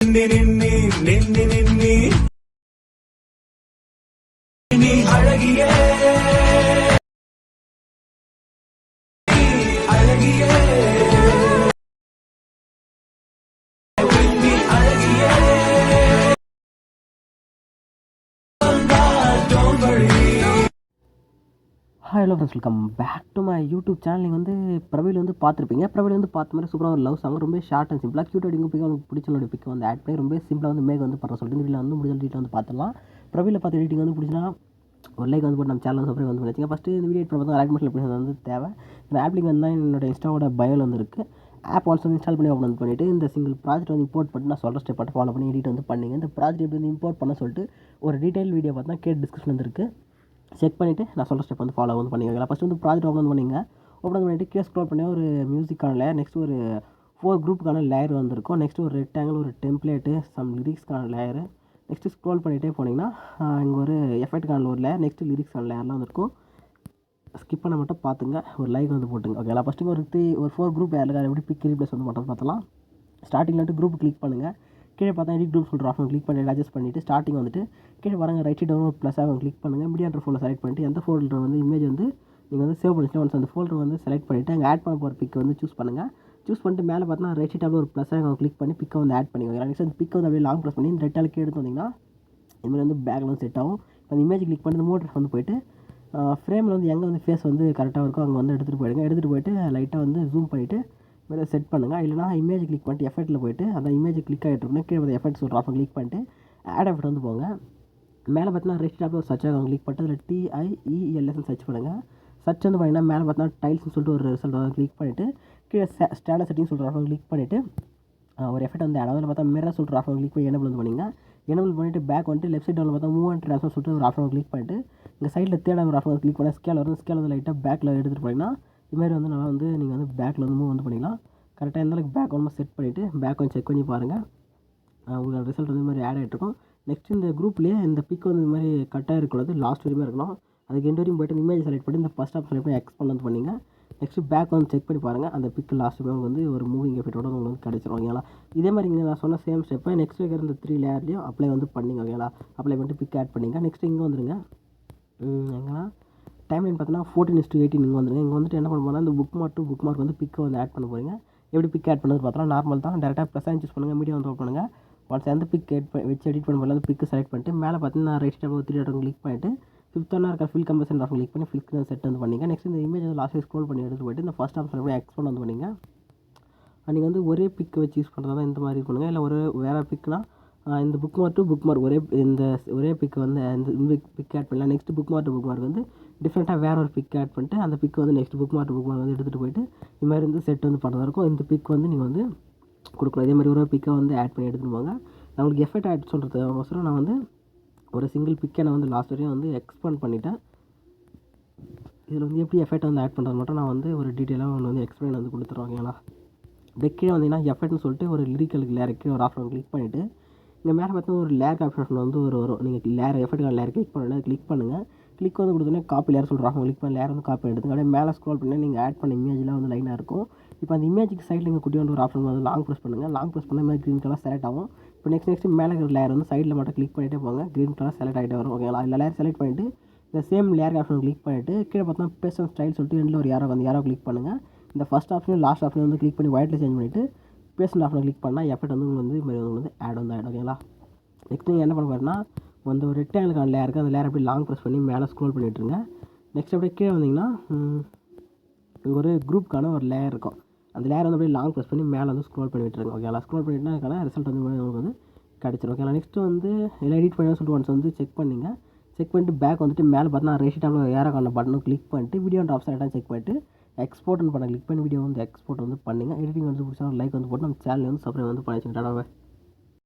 നിന്നെ നിന്നെ നിന്നെ hello friends welcome back to my YouTube channel நீங்கள் வந்து பிரபீல் வந்து பார்த்துருப்பீங்க. பிரபீல் வந்து பார்த்த மாதிரி சூப்பராக ஒரு லவ் சாங் ரொம்ப ஷார்ட் அண்ட் சிம்பிளாக க்யூட் அடிங்க பிக் உங்களுக்கு பிடிச்சவங்களோட பிக் வந்து ஆட் பண்ணி ரொம்ப சிம்பிளாக வந்து மேக் வந்து பண்ண சொல்லிட்டு வீட்டில் வீடியோ வந்து முடிஞ்ச டீட்டில் வந்து பார்த்துலாம் பிரபீல பார்த்து எடிட்டிங் வந்து பிடிச்சினா ஒரு லைக் வந்து போட்டு நம்ம சேனல் சப்ஸ்கிரைப் வந்து பண்ணிச்சுங்க ஃபஸ்ட்டு இந்த வீடியோ பண்ண பார்த்தா ஆட் பண்ணி வந்து தேவை. இந்த ஆப் லிங்க் வந்து என்னோட இன்ஸ்டாவோட பயோவில் வந்து இருக்குது ஆப் ஆல்சோ இன்ஸ்டால் பண்ணி ஓப்பன் வந்து பண்ணிவிட்டு இந்த சிங்கிள் ப்ராஜெக்ட் வந்து இம்போர்ட் பண்ணி நான் சொல்கிற ஸ்டெப் ஃபாலோ பண்ணி எடிட் வந்து பண்ணிங்க. இந்த ப்ராஜெக்ட் எப்படி வந்து இம்போர்ட் பண்ண சொல்லிட்டு ஒரு டீட்டெயில் வீடியோ பார்த்தா கேட் டிஸ்கிரிப்ஷன் வந்துருக்கு. செக் பண்ணிவிட்டு நான் சொல்கிற ஸ்டெப் வந்து ஃபாலோ வந்து பண்ணிக்கோங்க. ஃபஸ்ட்டு வந்து ப்ராஜெக்ட் ஓப்பன் பண்ணிங்க. ஓப்பன் பண்ணிவிட்டு கீழே ஸ்க்ரோல் பண்ணி ஒரு மியூசிக்கான லேயர் நெக்ஸ்ட் ஒரு ஃபோர் குரூப்புக்கான லேயர் வந்திருக்கும். நெக்ஸ்ட் ஒரு ரெக்டாங்கிள் ஒரு டெம்ப்ளேட்டு சம் லிரிக்ஸ்க்கான லேயரு நெக்ஸ்ட்டு ஸ்க்ரோல் பண்ணிகிட்டே போனீங்கன்னா இங்கே ஒரு எஃபெக்ட்கான ஒரு லேயர் நெக்ஸ்ட் லிரிக்ஸ்க்கான லேயர்லாம் வந்திருக்கும். ஸ்கிப் பண்ண மட்டும் பார்த்துங்க ஒரு லைக் வந்து போட்டுங்க. ஓகேங்களா ஃபஸ்ட்டு ஒரு த்ரீ ஒரு ஃபோர் குரூப் யாருக்கு எப்படி பிக் ரீப்ளேஸ் வந்து பண்ணுறது பார்த்தலாம் ஸ்டார்டிங்கில் வந்துட்டு குரூப் கிளிக் பண்ணுங்கள் கீழே பார்த்தா எடிட் குரூப் சொல்கிற ஆப்ஷன் கிளிக் பண்ணி அட்ஜஸ்ட் பண்ணிவிட்டு ஸ்டார்டிங் வந்துட்டு கீழே வரங்க ரைட் சைட் ஒரு ப்ளஸ் ஆகும். கிளிக் பண்ணுங்கள் மீடியான்ற ஃபோல்டர் செலக்ட் பண்ணிவிட்டு எந்த ஃபோல்டர் வந்து இமேஜ் வந்து நீங்கள் வந்து சேவ் பண்ணிட்டு ஒன்ஸ் அந்த ஃபோல்டர் வந்து செலக்ட் பண்ணிவிட்டு அங்கே ஆட் பண்ண போகிற பிக் வந்து சூஸ் பண்ணுங்கள் சூஸ் பண்ணிட்டு மேலே பார்த்தா ரைட் சைட் ஒரு ப்ளஸ் ஆகும். கிளிக் பண்ணி பிக்கை வந்து ஆட் பண்ணிக்கோங்க. நெக்ஸ்ட் அந்த பிக்கை வந்து அப்படியே லாங் ப்ரெஸ் பண்ணி இந்த ரெட்டால் கீழே எடுத்து வந்தீங்கன்னா இதுமாதிரி வந்து பேக்லாம் செட் ஆகும். இப்போ அந்த இமேஜ் கிளிக் பண்ணி மோட்டர் வந்து போயிட்டு ஃப்ரேமில் வந்து எங்கே வந்து ஃபேஸ் வந்து கரெக்டாக இருக்கோ அங்கே வந்து எடுத்துகிட்டு போயிடுங்க. எடுத்துகிட்டு போயிட்டு லைட்டாக வந்து ஜூம் பண்ணிவிட்டு மேலே செட் பண்ணுங்கள் இல்லைனா இமேஜ் கிளிக் பண்ணிட்டு எஃபெக்ட்டில் போயிட்டு அந்த இமேஜ் கிளிக் ஆகிட்டு இருக்குன்னா கீழே வந்து எஃபெக்ட் சொல்கிற ஆஃபர் கிளிக் பண்ணிட்டு ஆட் எஃபெக்ட் வந்து போங்க. மேலே பார்த்தீங்கன்னா ரெஸ்ட் டாப்பில் சர்ச் ஆகும். கிளிக் பண்ணிட்டு அதில் டிஐஇஎல்எஸ்ன்னு சர்ச் பண்ணுங்கள் சர்ச் வந்து பார்த்தீங்கன்னா மேலே பார்த்தீங்கன்னா டைல்ஸ்னு சொல்லிட்டு ஒரு ரிசல்ட் வந்து கிளிக் பண்ணிவிட்டு கீழே ஸ்டாண்டர்ட் செட்டிங் சொல்கிற ஆஃபர் கிளிக் பண்ணிவிட்டு ஒரு எஃபெக்ட் வந்து ஆட் பார்த்தா மிரர் சொல்கிற ஆஃபர் கிளிக் பண்ணி எனபிள் வந்து பண்ணிங்க. எனபிள் பண்ணிவிட்டு பேக் வந்துட்டு லெஃப்ட் சைடில் பார்த்தா மூவ் அண்ட் ட்ரான்ஸ்ஃபர் சொல்லிட்டு ஒரு ஆஃபர் கிளிக் பண்ணிட்டு இங்கே சைடில் தேட ஒரு ஆஃபர் கிளிக் பண்ணி ஸ்கேல் வரும். ஸ்கேல் வந்து லைட்டாக பேக்கில் எடுத்துகிட்டு போனீங்கன்னா இதுமாதிரி வந்து நல்லா வந்து நீங்கள் வந்து பேக்கில் வந்து மூவ் வந்து பண்ணிக்கலாம் கரெக்டாக எந்த அளவுக்கு பேக் வந்து செட் பண்ணிவிட்டு பேக் வந்து செக் பண்ணி பாருங்கள் உங்களோட ரிசல்ட் வந்து இந்த மாதிரி ஆட் ஆகிட்ருக்கும் நெக்ஸ்ட் இந்த குரூப்லேயே இந்த பிக் வந்து இது மாதிரி கட்டாக இருக்கக்கூடாது லாஸ்ட் வரையுமே இருக்கணும் அதுக்கு எண்டு வரையும் போய்ட்டு இமேஜ் செலக்ட் பண்ணி இந்த ஃபஸ்ட் ஆப் செலக்ட் பண்ணி எக்ஸ்பெண்ட் வந்து பண்ணிங்க. நெக்ஸ்ட் பேக் வந்து செக் பண்ணி பாருங்கள் அந்த பிக் லாஸ்ட் உங்களுக்கு வந்து ஒரு மூவிங் எஃபெக்டோட உங்களுக்கு வந்து கிடச்சிரும் ஓகேங்களா இதே மாதிரி இங்கே நான் சொன்ன சேம் ஸ்டெப்பை நெக்ஸ்ட் இருக்கிற இந்த த்ரீ லேயர்லேயும் அப்ளை வந்து பண்ணிங்க ஓகேங்களா அப்ளை பண்ணிட்டு பிக் ஆட் பண்ணிங்க. நெக்ஸ்ட் இங்கே வந்துருங்க. எங்கன்னா டைம் லைன் பார்த்தீங்கன்னா ஃபோர்டீன் இஸ் டு எயிட்டின் இங்கே வந்துருங்க. இங்கே வந்துட்டு என்ன பண்ண போனால் இந்த bookmark to bookmark வந்து பிக்கை வந்து ஆட் பண்ண போகிறீங்க எப்படி பிக் ஆட் பண்ணுறது பார்த்தோம்னா நார்மல் தான். டேரெக்டாக ப்ளஸ் சூஸ் பண்ணுங்கள் மீடியம் வந்து ஓப்பன் பண்ணுங்கள் ஒன்ஸ் எந்த பிக் எட் வச்சு எடிட் பண்ண போல அந்த பிக்கு செலக்ட் பண்ணிட்டு மேலே பார்த்தீங்கன்னா right side three dot click பண்ணிட்டு ஃபிஃப்த் ஒன்னாக இருக்க ஃபில் கம்பேசன் ஆஃப் கிளிக் பண்ணி ஃபில் செட் வந்து பண்ணிங்க. நெக்ஸ்ட் இந்த இமேஜ் வந்து லாஸ்ட் ஸ்க்ரோல் பண்ணி எடுத்து போயிட்டு இந்த ஃபஸ்ட் ஆப்ஷன் எப்படி எக்ஸ்போர்ட் வந்து பண்ணிங்க. நீங்கள் வந்து ஒரே பிக்கை வச்சு யூஸ் பண்ணுறதா இந்த மாதிரி பண்ணுங்கள் இல்லை ஒரு வேறு பிக்னால் இந்த bookmark to bookmark ஒரே இந்த ஒரே பிக் வந்து இந்த பிக் ஆட் பண்ணலாம். Next bookmark to bookmark வந்து டிஃப்ரெண்ட்டாக வேறு ஒரு பிக் ஆட் பண்ணிட்டு அந்த பிக் வந்து next bookmark bookmark வந்து எடுத்துகிட்டு போயிட்டு இது மாதிரி வந்து செட் வந்து பண்ணுறதா இருக்கும். இந்த பிக் வந்து நீங்கள் வந்து கொடுக்கணும் இதே மாதிரி ஒரு பிக்கை வந்து ஆட் பண்ணி எடுத்துகிட்டு போங்க நான் உங்களுக்கு எஃபெக்ட் ஆட் சொல்கிறது அவசரம் நான் வந்து ஒரு சிங்கிள் பிக்கை நான் வந்து லாஸ்ட் வரையும் வந்து எக்ஸ்பேண்ட் பண்ணிட்டேன். இதில் வந்து எப்படி எஃபெக்ட் வந்து ஆட் பண்ணுறது மட்டும் நான் வந்து ஒரு டீட்டெயிலாக ஒன்று வந்து எக்ஸ்பிளைன் வந்து கொடுத்துருவாங்களா ஓகேங்களா அப்படியே கீழே வந்தீங்கன்னா எஃபெக்ட்னு சொல்லிட்டு ஒரு லிரிக்கலுக்கு லேர் கீழே ஒரு ஆப்ஷன் கிளிக் பண்ணிவிட்டு இங்கே மேலே பார்த்தா ஒரு லேர் ஆப்ஷன் வந்து ஒரு வரும் நீங்கள் லேர் எஃபெக்ட் லேர் கிளிக் பண்ணல கிளிக் பண்ணுங்கள் கிளிக் வந்து கொடுத்தோன்னே காப்பி லேயர் சொல்கிறாங்க கிளிக் பண்ண லேயர் வந்து காப்பி எடுத்துங்க அப்படியே மேலே ஸ்க்ரோல் பண்ணி நீங்கள் ஆட் பண்ண இமேஜ்லாம் வந்து லைனாக இருக்கும். இப்போ அந்த இமேஜுக்கு சைடில் நீங்கள் குட்டி வந்து ஒரு ஆப்ஷன் வந்து லாங் ப்ரெஸ் பண்ணுங்கள் லாங் ப்ரெஸ் பண்ணால் மாதிரி க்ரீன் கலர் செலக்ட் ஆகும். இப்போ நெக்ஸ்ட் நெக்ஸ்ட் மேலே இருக்கிற லேயர் வந்து சைடில் மட்டும் கிளிக் பண்ணிகிட்டே போங்க. க்ரீன் கலர் செலக்ட் ஆகிட்டே வரும். ஓகேங்களா இல்லை லேயர் செலக்ட் பண்ணிவிட்டு இந்த சேம் லேயர் ஆப்ஷன் கிளிக் பண்ணிவிட்டு கீழே பார்த்தா பேசன் ஸ்டைல் சொல்லிட்டு ரெண்டில் ஒரு யாரோ வந்து யாரோ கிளிக் பண்ணுங்கள் இந்த ஃபஸ்ட் ஆப்ஷன் லாஸ்ட் ஆப்ஷன் வந்து கிளிக் பண்ணி ஒயிட்டில் சேஞ்ச் பண்ணிவிட்டு பேசன் ஆப்ஷன் கிளிக் பண்ணால் எஃபெக்ட் வந்து உங்களுக்கு வந்து மாதிரி வந்து ஆட் வந்து ஆகிடும் ஓகேங்களா நெக்ஸ்ட் நீங்கள் என்ன பண்ண போகிறேன்னா வந்து ஒரு ரெக்டாங்கிளுக்கான லேயர் இருக்குது அந்த லேயர் அப்படியே லாங் ப்ரெஸ் பண்ணி மேலே ஸ்க்ரோல் பண்ணிட்டுருங்க நெக்ஸ்ட் அப்படியே கீழே வந்தீங்கன்னா இங்கே ஒரு குரூப்க்கான ஒரு லேயர் இருக்கும். அந்த லேயர் வந்து அப்படியே லாங் ப்ரெஸ் பண்ணி மேலே வந்து ஸ்க்ரோல் பண்ணி விட்டுருங்க ஓகேங்களா ஸ்க்ரோல் பண்ணிட்டுனா அதுக்கான ரிசல்ட் வந்து உங்களுக்கு வந்து கிடச்சிரும். ஓகேங்களா நெக்ஸ்ட்டு வந்து எல்லாம் எடிட் பண்ணி சொல்லிட்டு ஒன்ஸ் வந்து செக் பண்ணிங்க. செக் பண்ணிட்டு பேக் வந்துட்டு மேலே பார்த்தா ரேஷி டேப்பில் ஏறக்கான பட்டனும் கிளிக் பண்ணிட்டு வீடியோ ஆப்ஷன் ஐட்டம் செக் பண்ணிட்டு எக்ஸ்போர்ட்னு பண்ண கிளிக் பண்ணி வீடியோ வந்து எக்ஸ்போர்ட் வந்து பண்ணிங்க. எடிட்டிங் வந்து பிடிச்சா லைக் வந்து போட்டு நம்ம சேனல் வந்து சப்ஸ்கிரைப் வந்து பண்ணி வச்சுக்கிட்டாவே